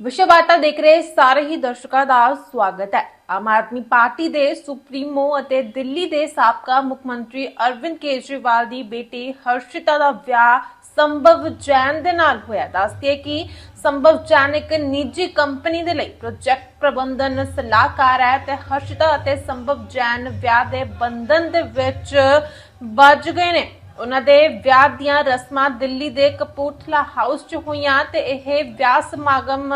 ਵਿਸ਼ਵ ਵਾਰਤਾ ਦੇਖ ਰਹੇ ਸਾਰੇ ਹੀ ਦਰਸ਼ਕਾਂ ਦਾ ਸਵਾਗਤ ਹੈ। ਆਮ ਆਦਮੀ ਪਾਰਟੀ ਦੇ ਸੁਪਰੀਮੋ ਅਤੇ ਦਿੱਲੀ ਦੇ ਸਾਬਕਾ ਮੁੱਖ ਮੰਤਰੀ ਅਰਵਿੰਦ ਕੇਜਰੀਵਾਲ ਦੀ ਬੇਟੀ ਹਰਸ਼ਿਤਾ ਦਾ ਵਿਆਹ ਸੰਭਵ ਜੈਨ ਦੇ ਨਾਲ ਹੋਇਆ। ਦੱਸਦੇ ਕਿ ਸੰਭਵ ਜੈਨ ਇੱਕ ਨਿੱਜੀ ਕੰਪਨੀ ਦੇ ਲਈ ਪ੍ਰੋਜੈਕਟ ਪ੍ਰਬੰਧਨ ਸਲਾਹਕਾਰ ਹੈ ਤੇ ਹਰਸ਼ਿਤਾ ਅਤੇ ਸੰਭਵ ਜੈਨ ਵਿਆਹ ਦੇ ਬੰਧਨ ਦੇ ਵਿੱਚ ਵੱਜ ਗਏ ਨੇ। ਉਹਨਾਂ ਦੇ ਵਿਆਹ ਦੀਆਂ ਰਸਮਾਂ ਦਿੱਲੀ ਦੇ ਕਪੂਰਥਲਾ ਹਾਊਸ 'ਚ ਹੋਈਆਂ ਤੇ ਇਹ ਵਿਆਹ ਸਮਾਗਮ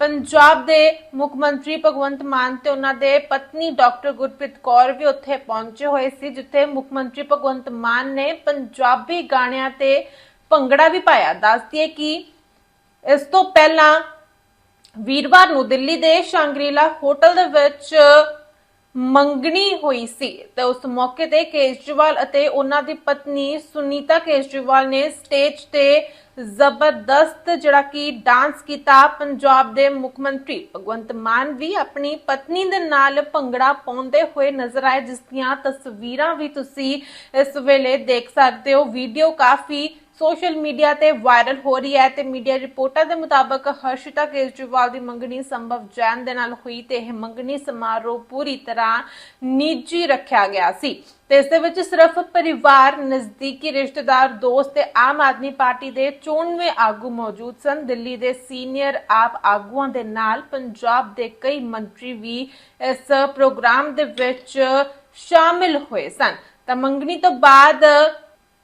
ਪੰਜਾਬ ਦੇ ਮੁੱਖ ਮੰਤਰੀ ਭਗਵੰਤ ਮਾਨ ਤੇ ਉਹਨਾਂ ਦੇ ਪਤਨੀ ਡਾਕਟਰ ਗੁਰਪ੍ਰੀਤ ਕੌਰ ਵੀ ਉੱਥੇ ਪਹੁੰਚੇ ਹੋਏ ਸੀ, ਜਿੱਥੇ ਮੁੱਖ ਮੰਤਰੀ ਭਗਵੰਤ ਮਾਨ ਨੇ ਪੰਜਾਬੀ ਗਾਣਿਆਂ ਤੇ ਭੰਗੜਾ ਵੀ ਪਾਇਆ। ਦੱਸਦੀ ਹੈ ਕਿ ਇਸ ਤੋਂ ਪਹਿਲਾਂ ਵੀਰਵਾਰ ਨੂੰ ਦਿੱਲੀ ਦੇ ਸ਼ਾਂਗਰੀਲਾ ਹੋਟਲ ਦੇ ਵਿੱਚ ਮੰਗਣੀ ਹੋਈ ਸੀ ਤੇ ਉਸ ਮੌਕੇ ਤੇ ਕੇਜਰੀਵਾਲ ਅਤੇ ਉਹਨਾਂ ਦੀ ਪਤਨੀ ਸੁਨੀਤਾ ਕੇਜਰੀਵਾਲ ਨੇ ਸਟੇਜ ਤੇ ਜ਼ਬਰਦਸਤ ਜਿਹੜਾ ਕਿ ਡਾਂਸ ਕੀਤਾ। ਪੰਜਾਬ ਦੇ ਮੁੱਖ ਮੰਤਰੀ ਭਗਵੰਤ ਮਾਨ ਵੀ ਆਪਣੀ ਪਤਨੀ ਦੇ ਨਾਲ ਭੰਗੜਾ ਪਾਉਂਦੇ ਹੋਏ ਨਜ਼ਰ ਆਏ, ਜਿਸ ਦੀਆਂ ਤਸਵੀਰਾਂ ਵੀ ਤੁਸੀਂ ਇਸ ਵੇਲੇ ਦੇਖ ਸਕਦੇ ਹੋ। ਵੀਡੀਓ ਕਾਫੀ ਸੋਸ਼ਲ ਮੀਡੀਆ ਤੇ ਵਾਇਰਲ ਹੋ ਰਹੀ ਹੈ ਤੇ ਮੀਡੀਆ ਰਿਪੋਰਟਾਂ ਦੇ ਮੁਤਾਬਕ ਹਰਸ਼ਿਤਾ ਕੇਜਰੀਵਾਲ ਦੀ ਮੰਗਣੀ ਸੰਭਵ ਜੈਨ ਦੇ ਨਾਲ ਹੋਈ ਤੇ ਇਹ ਮੰਗਣੀ ਸਮਾਰੋਹ ਪੂਰੀ ਤਰ੍ਹਾਂ ਨਿੱਜੀ ਰੱਖਿਆ ਗਿਆ ਸੀ। ਤੇ ਇਸ ਦੇ ਵਿੱਚ ਸਿਰਫ ਪਰਿਵਾਰ, ਨਜ਼ਦੀਕੀ ਰਿਸ਼ਤੇਦਾਰ, ਦੋਸਤ ਤੇ ਆਮ ਆਦਮੀ ਪਾਰਟੀ ਦੇ ਚੋਣਵੇਂ ਆਗੂ ਮੌਜੂਦ ਸਨ। ਦਿੱਲੀ ਦੇ ਸੀਨੀਅਰ ਆਪ ਆਗੂਆਂ ਦੇ ਨਾਲ ਪੰਜਾਬ ਦੇ ਕਈ ਮੰਤਰੀ ਵੀ ਇਸ ਪ੍ਰੋਗਰਾਮ ਦੇ ਵਿੱਚ ਸ਼ਾਮਿਲ ਹੋਏ ਸਨ। ਤਾਂ ਮੰਗਣੀ ਤੋਂ ਬਾਅਦ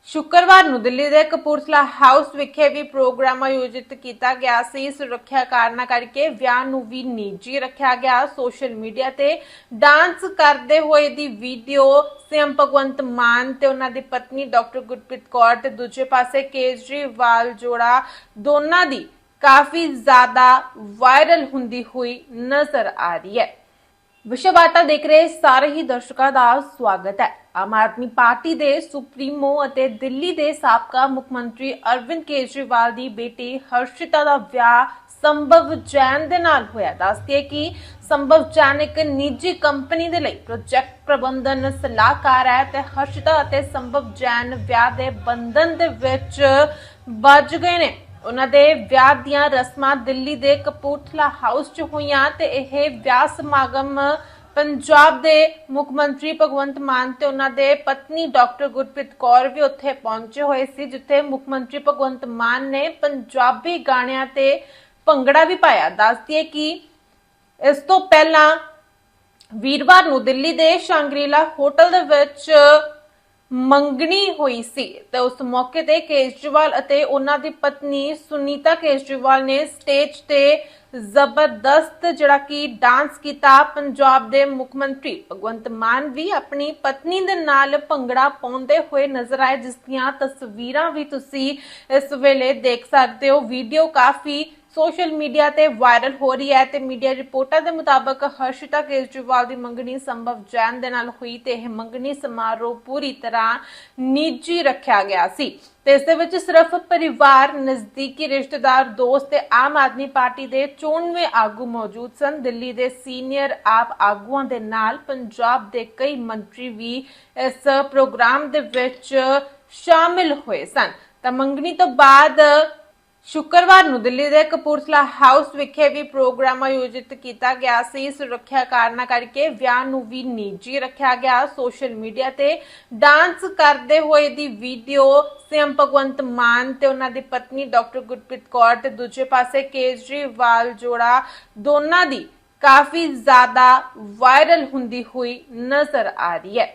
ਸ਼ੁੱਕਰਵਾਰ ਨੂੰ ਦਿੱਲੀ ਦੇ ਕਪੂਰਥਲਾ ਹਾਊਸ ਵਿਖੇ ਵੀ ਪ੍ਰੋਗਰਾਮ ਆਯੋਜਿਤ ਕੀਤਾ ਗਿਆ ਸੀ। ਸੁਰੱਖਿਆ ਕਾਰਨਾਂ ਕਰਕੇ ਵਿਆਹ ਨੂੰ ਵੀ ਨਿੱਜੀ ਰੱਖਿਆ ਗਿਆ। ਸੋਸ਼ਲ ਮੀਡੀਆ ਤੇ ਡਾਂਸ ਕਰਦੇ ਹੋਏ ਦੀ ਵੀਡੀਓ ਸੀਐਮ ਭਗਵੰਤ ਮਾਨ ਤੇ ਉਹਨਾਂ ਦੀ ਪਤਨੀ ਡਾਕਟਰ ਗੁਰਪ੍ਰੀਤ ਕੌਰ ਤੇ ਦੂਜੇ ਪਾਸੇ ਕੇਜਰੀਵਾਲ ਜੋੜਾ ਦੋਨਾਂ ਦੀ ਕਾਫੀ ਜ਼ਿਆਦਾ ਵਾਇਰਲ ਹੁੰਦੀ ਹੋਈ ਨਜ਼ਰ ਆ ਰਹੀ ਹੈ। ਵਿਸ਼ਵ ਵਾਰਤਾ ਦੇਖ ਰਹੇ ਸਾਰੇ ਹੀ ਦਰਸ਼ਕਾਂ ਦਾ ਸਵਾਗਤ ਹੈ। ਆਮ ਆਦਮੀ ਪਾਰਟੀ ਦੇ ਸੁਪਰੀਮੋ ਅਤੇ ਦਿੱਲੀ ਦੇ ਸਾਬਕਾ ਮੁੱਖ ਮੰਤਰੀ ਅਰਵਿੰਦ ਕੇਜਰੀਵਾਲ ਦੀ ਬੇਟੀ ਹਰਸ਼ਿਤਾ ਦਾ ਵਿਆਹ ਸੰਭਵ ਜੈਨ ਦੇ ਨਾਲ ਹੋਇਆ। ਦੱਸਦੀ ਕਿ ਸੰਭਵ ਜੈਨ ਇੱਕ ਨਿੱਜੀ ਕੰਪਨੀ ਦੇ ਲਈ ਪ੍ਰੋਜੈਕਟ ਪ੍ਰਬੰਧਨ ਸਲਾਹਕਾਰ ਹੈ ਤੇ ਹਰਸ਼ਿਤਾ ਅਤੇ ਸੰਭਵ ਜੈਨ ਵਿਆਹ ਦੇ ਬੰਧਨ ਦੇ ਵਿੱਚ ਵੱਜ ਗਏ ਨੇ। ਉਹਨਾਂ ਦੇ ਵਿਆਹ ਦੀਆਂ ਰਸਮਾਂ ਦਿੱਲੀ ਦੇ ਕਪੂਰਥਲਾ ਹਾਊਸ 'ਚ ਹੋਈਆਂ ਤੇ ਇਹ ਵਿਆਹ ਸਮਾਗਮ ਪੰਜਾਬ ਦੇ ਮੁੱਖ ਮੰਤਰੀ ਭਗਵੰਤ ਮਾਨ ਤੇ ਉਹਨਾਂ ਦੇ ਪਤਨੀ ਡਾਕਟਰ ਗੁਰਪ੍ਰੀਤ ਕੌਰ ਵੀ ਉੱਥੇ ਪਹੁੰਚੇ ਹੋਏ ਸੀ, ਜਿੱਥੇ ਮੁੱਖ ਮੰਤਰੀ ਭਗਵੰਤ ਮਾਨ ਨੇ ਪੰਜਾਬੀ ਗਾਣਿਆਂ ਤੇ ਭੰਗੜਾ ਵੀ ਪਾਇਆ। ਦੱਸਦੀ ਹੈ ਕਿ ਇਸ ਤੋਂ ਪਹਿਲਾਂ ਵੀਰਵਾਰ ਨੂੰ ਦਿੱਲੀ ਦੇ ਸ਼ਾਂਗਰੀਲਾ ਹੋਟਲ ਦੇ ਵਿੱਚ ਮੰਗਣੀ ਹੋਈ ਸੀ ਤੇ ਉਸ ਮੌਕੇ ਤੇ ਕੇਜਰੀਵਾਲ ਅਤੇ ਉਹਨਾਂ ਦੀ ਪਤਨੀ ਸੁਨੀਤਾ ਕੇਜਰੀਵਾਲ ਨੇ ਸਟੇਜ ਤੇ ਜ਼ਬਰਦਸਤ ਜਿਹੜਾ ਕਿ ਡਾਂਸ ਕੀਤਾ। ਪੰਜਾਬ ਦੇ ਮੁੱਖ ਮੰਤਰੀ ਭਗਵੰਤ ਮਾਨ ਵੀ ਆਪਣੀ ਪਤਨੀ ਦੇ ਨਾਲ ਭੰਗੜਾ ਪਾਉਂਦੇ ਹੋਏ ਨਜ਼ਰ ਆਏ, ਜਿਸ ਦੀਆਂ ਤਸਵੀਰਾਂ ਵੀ ਤੁਸੀਂ ਇਸ ਵੇਲੇ ਦੇਖ ਸਕਦੇ ਹੋ। ਵੀਡੀਓ ਕਾਫੀ ਸੋਸ਼ਲ ਮੀਡੀਆ ਤੇ ਵਾਇਰਲ ਹੋ ਰਹੀ ਹੈ ਤੇ ਮੀਡੀਆ ਰਿਪੋਰਟਾਂ ਦੇ ਮੁਤਾਬਕ ਹਰਸ਼ਿਤਾ ਕੇਜਰੀਵਾਲ ਦੀ ਮੰਗਣੀ ਸੰਭਵ ਜੈਨ ਦੇ ਨਾਲ ਹੋਈ ਤੇ ਇਹ ਮੰਗਣੀ ਸਮਾਰੋਹ ਪੂਰੀ ਤਰ੍ਹਾਂ ਨਿੱਜੀ ਰੱਖਿਆ ਗਿਆ ਸੀ। ਤੇ ਇਸ ਦੇ ਵਿੱਚ ਸਿਰਫ ਪਰਿਵਾਰ, ਨਜ਼ਦੀਕੀ ਰਿਸ਼ਤੇਦਾਰ, ਦੋਸਤ ਤੇ ਆਮ ਆਦਮੀ ਪਾਰਟੀ ਦੇ ਚੋਣਵੇਂ ਆਗੂ ਮੌਜੂਦ ਸਨ। ਦਿੱਲੀ ਦੇ ਸੀਨੀਅਰ ਆਪ ਆਗੂਆਂ ਦੇ ਨਾਲ ਪੰਜਾਬ ਦੇ ਕਈ ਮੰਤਰੀ ਵੀ ਇਸ ਪ੍ਰੋਗਰਾਮ ਦੇ ਵਿੱਚ ਸ਼ਾਮਿਲ ਹੋਏ ਸਨ। ਤਾਂ ਮੰਗਣੀ ਤੋਂ ਬਾਅਦ ਸ਼ੁੱਕਰਵਾਰ ਨੂੰ ਦਿੱਲੀ ਦੇ ਕਪੂਰਥਲਾ ਹਾਊਸ ਵਿਖੇ ਵੀ ਪ੍ਰੋਗਰਾਮ ਆਯੋਜਿਤ ਕੀਤਾ ਗਿਆ ਸੀ। ਸੁਰੱਖਿਆ ਕਾਰਨਾਂ ਕਰਕੇ ਵਿਆਹ ਨੂੰ ਵੀ ਨਿੱਜੀ ਰੱਖਿਆ ਗਿਆ। ਸੋਸ਼ਲ ਮੀਡੀਆ ਤੇ ਡਾਂਸ ਕਰਦੇ ਹੋਏ ਦੀ ਵੀਡੀਓ ਸੀਐਮ ਭਗਵੰਤ ਮਾਨ ਤੇ ਉਹਨਾਂ ਦੀ ਪਤਨੀ ਡਾਕਟਰ ਗੁਰਪ੍ਰੀਤ ਕੌਰ ਤੇ ਦੂਜੇ ਪਾਸੇ ਕੇਜਰੀਵਾਲ ਜੋੜਾ ਦੋਨਾਂ ਦੀ ਕਾਫੀ ਜ਼ਿਆਦਾ ਵਾਇਰਲ ਹੁੰਦੀ ਹੋਈ ਨਜ਼ਰ ਆ ਰਹੀ ਹੈ।